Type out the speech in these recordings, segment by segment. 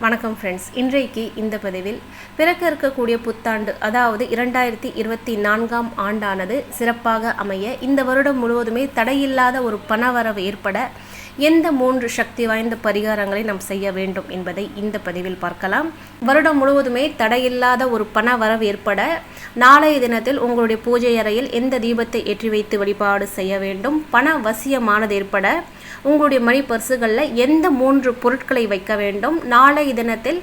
வணக்கம் ஃப்ரெண்ட்ஸ் இன்றைக்கு இந்த பதிவில் பிறக்க இருக்கக்கூடிய புத்தாண்டு அதாவது இரண்டாயிரத்தி இருபத்தி நான்காம் ஆண்டானது சிறப்பாக அமைய இந்த வருடம் முழுவதுமே தடையில்லாத ஒரு பணவரவு ஏற்பட எந்த மூன்று சக்தி வாய்ந்த பரிகாரங்களை நாம் செய்ய வேண்டும் என்பதை இந்த பதிவில் பார்க்கலாம். வருடம் முழுவதுமே தடையில்லாத ஒரு பண வரவு ஏற்பட நாளைய தினத்தில் உங்களுடைய பூஜை அறையில் எந்த தீபத்தை ஏற்றி வைத்து வழிபாடு செய்ய வேண்டும்? பண வசியமானது ஏற்பட உங்களுடைய மணி பர்சுகளில் எந்த மூன்று பொருட்களை வைக்க வேண்டும்? நாளைய தினத்தில்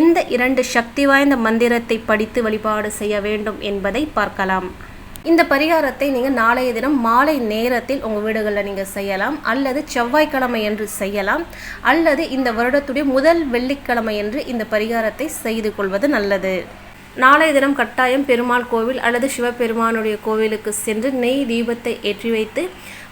எந்த இரண்டு சக்தி வாய்ந்த மந்திரத்தை படித்து வழிபாடு செய்ய வேண்டும் என்பதை பார்க்கலாம். இந்த பரிகாரத்தை நீங்கள் நாளைய தினம் மாலை நேரத்தில் உங்கள் வீடுகளில் நீங்கள் செய்யலாம். அல்லது செவ்வாய்க்கிழமை என்று செய்யலாம். அல்லது இந்த வருடத்துடைய முதல் வெள்ளிக்கிழமை என்று இந்த பரிகாரத்தை செய்து கொள்வது நல்லது. நாளைய தினம் கட்டாயம் பெருமாள் கோவில் அல்லது சிவபெருமானுடைய கோவிலுக்கு சென்று நெய் தீபத்தை ஏற்றி வைத்து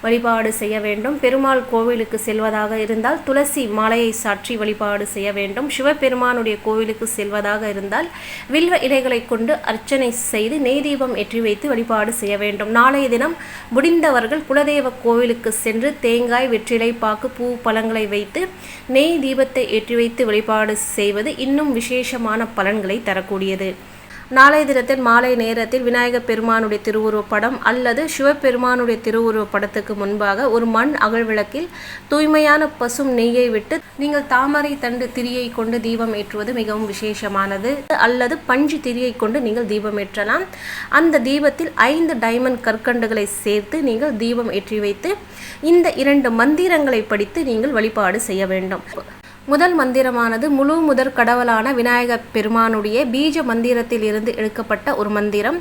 வழிபாடு செய்ய வேண்டும். பெருமாள் கோவிலுக்கு செல்வதாக இருந்தால் துளசி மாலையை சாற்றி வழிபாடு செய்ய வேண்டும். சிவபெருமானுடைய கோவிலுக்கு செல்வதாக இருந்தால் வில்வ இலைகளை கொண்டு அர்ச்சனை செய்து நெய் தீபம் ஏற்றி வைத்து வழிபாடு செய்ய வேண்டும். நாளைய தினம் முடிந்தவர்கள் குலதெய்வ கோவிலுக்கு சென்று தேங்காய் வெற்றிலை பாக்கு பூ பழங்களை வைத்து நெய் தீபத்தை ஏற்றி வைத்து வழிபாடு செய்வது இன்னும் விசேஷமான பலன்களை தரக்கூடியது. நாளைய தினத்தில் மாலை நேரத்தில் விநாயகர் பெருமானுடைய திருவுருவப் படம் அல்லது சிவபெருமானுடைய திருவுருவப் படத்துக்கு முன்பாக ஒரு மண் அகழ்விளக்கில் தூய்மையான பசும் நெய்யை விட்டு நீங்கள் தாமரை தண்டு திரியை கொண்டு தீபம் ஏற்றுவது மிகவும் விசேஷமானது. அல்லது பஞ்சு திரியை கொண்டு நீங்கள் தீபம் ஏற்றலாம். அந்த தீபத்தில் ஐந்து டைமண்ட் கற்கண்டுகளை சேர்த்து நீங்கள் தீபம் ஏற்றி வைத்து இந்த இரண்டு மந்திரங்களை படித்து நீங்கள் வழிபாடு செய்ய வேண்டும். முதல் மந்திரமானது முழு முதற் கடவுளான விநாயகர் பெருமானுடைய பீஜ மந்திரத்தில் இருந்து எடுக்கப்பட்ட ஒரு மந்திரம்.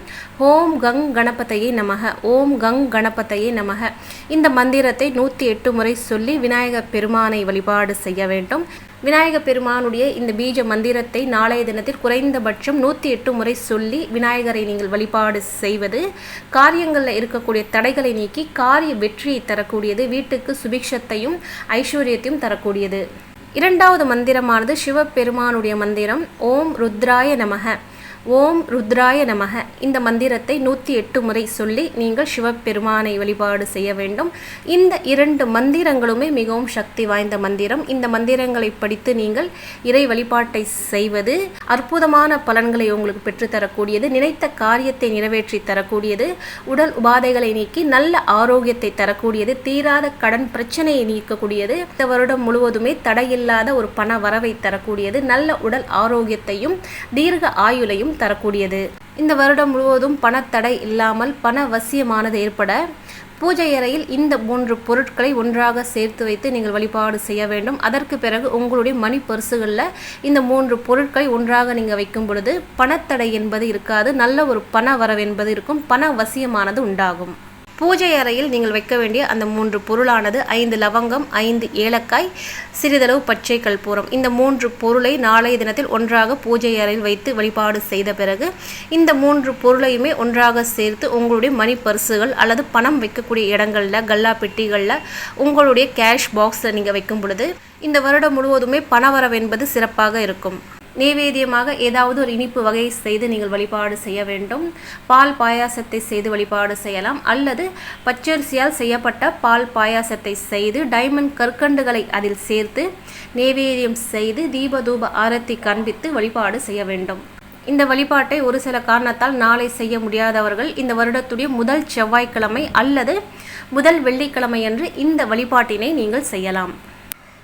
ஓம் கங் கணபதையே நமக. ஓம் கங் கணபதையே நமக. இந்த மந்திரத்தை நூற்றி எட்டு முறை சொல்லி விநாயகர் பெருமானை வழிபாடு செய்ய வேண்டும். விநாயகப் பெருமானுடைய இந்த பீஜ மந்திரத்தை நாளைய தினத்தில் குறைந்தபட்சம் நூற்றி எட்டு முறை சொல்லி விநாயகரை நீங்கள் வழிபாடு செய்வது காரியங்களில் இருக்கக்கூடிய தடைகளை நீக்கி காரிய வெற்றியை தரக்கூடியது வீட்டுக்கு சுபிக்ஷத்தையும் ஐஸ்வர்யத்தையும் தரக்கூடியது. இரண்டாவது மந்திரமானது சிவபெருமானுடைய மந்திரம் ஓம் ருத்ராய நமக. ஓம் ருத்ராய நமக. இந்த மந்திரத்தை நூற்றி எட்டு முறை சொல்லி நீங்கள் சிவபெருமானை வழிபாடு செய்ய வேண்டும். இந்த இரண்டு மந்திரங்களுமே மிகவும் சக்தி வாய்ந்த மந்திரம். இந்த மந்திரங்களை படித்து நீங்கள் இறை வழிபாட்டை செய்வது அற்புதமான பலன்களை உங்களுக்கு பெற்றுத்தரக்கூடியது நினைத்த காரியத்தை நிறைவேற்றி தரக்கூடியது உடல் உபாதைகளை நீக்கி நல்ல ஆரோக்கியத்தை தரக்கூடியது தீராத கடன் பிரச்சனையை நீக்கக்கூடியது. இந்த வருடம் முழுவதுமே இல்லாத ஒரு பண வரவை தரக்கூடியது நல்ல உடல் ஆரோக்கியத்தையும் தீர்க்க ஆயுளையும் தரக்கூடியது. இந்த வருடம் முழுவதும் பணத்தடை இல்லாமல் பண வசியமானது ஏற்பட பூஜை அறையில் இந்த மூன்று பொருட்களை ஒன்றாக சேர்த்து வைத்து நீங்கள் வழிபாடு செய்ய வேண்டும். அதற்கு பிறகு உங்களுடைய மணி பரிசுகளில் இந்த மூன்று பொருட்களை ஒன்றாக நீங்கள் வைக்கும் பொழுது பணத்தடை என்பது இருக்காது நல்ல ஒரு பண வரவு என்பது இருக்கும் பண வசியமானது உண்டாகும். பூஜை அறையில் நீங்கள் வைக்க வேண்டிய அந்த மூன்று பொருளானது ஐந்து லவங்கம் ஐந்து ஏலக்காய் சிறிதளவு பச்சை கற்பூரம் இந்த மூன்று பொருளை நாளைய தினத்தில் ஒன்றாக பூஜை அறையில் வைத்து வழிபாடு செய்த பிறகு இந்த மூன்று பொருளையுமே ஒன்றாக சேர்த்து உங்களுடைய மணி பர்சுகள் அல்லது பணம் வைக்கக்கூடிய இடங்களில் கல்லா பெட்டிகளில் உங்களுடைய கேஷ் பாக்ஸில் நீங்கள் வைக்கும் பொழுது இந்த வருடம் முழுவதுமே பணவரவு என்பது சிறப்பாக இருக்கும். நெய்வேத்தியமாக ஏதாவது ஒரு இனிப்பு வகை செய்து நீங்கள் வழிபாடு செய்ய வேண்டும். பால் பாயாசத்தை செய்து வழிபாடு செய்யலாம். அல்லது பச்சரிசியால் செய்யப்பட்ட பால் பாயாசத்தை செய்து டைமண்ட் கற்கண்டுகளை அதில் சேர்த்து நெய்வேத்தியம் செய்து தீபதூப ஆரத்தி காண்பித்து வழிபாடு செய்ய வேண்டும். இந்த வழிபாட்டை ஒரு சில காரணத்தால் நாளை செய்ய முடியாதவர்கள் இந்த வருடத்துடைய முதல் செவ்வாய்க்கிழமை அல்லது முதல் வெள்ளிக்கிழமை என்று இந்த வழிபாட்டினை நீங்கள் செய்யலாம்.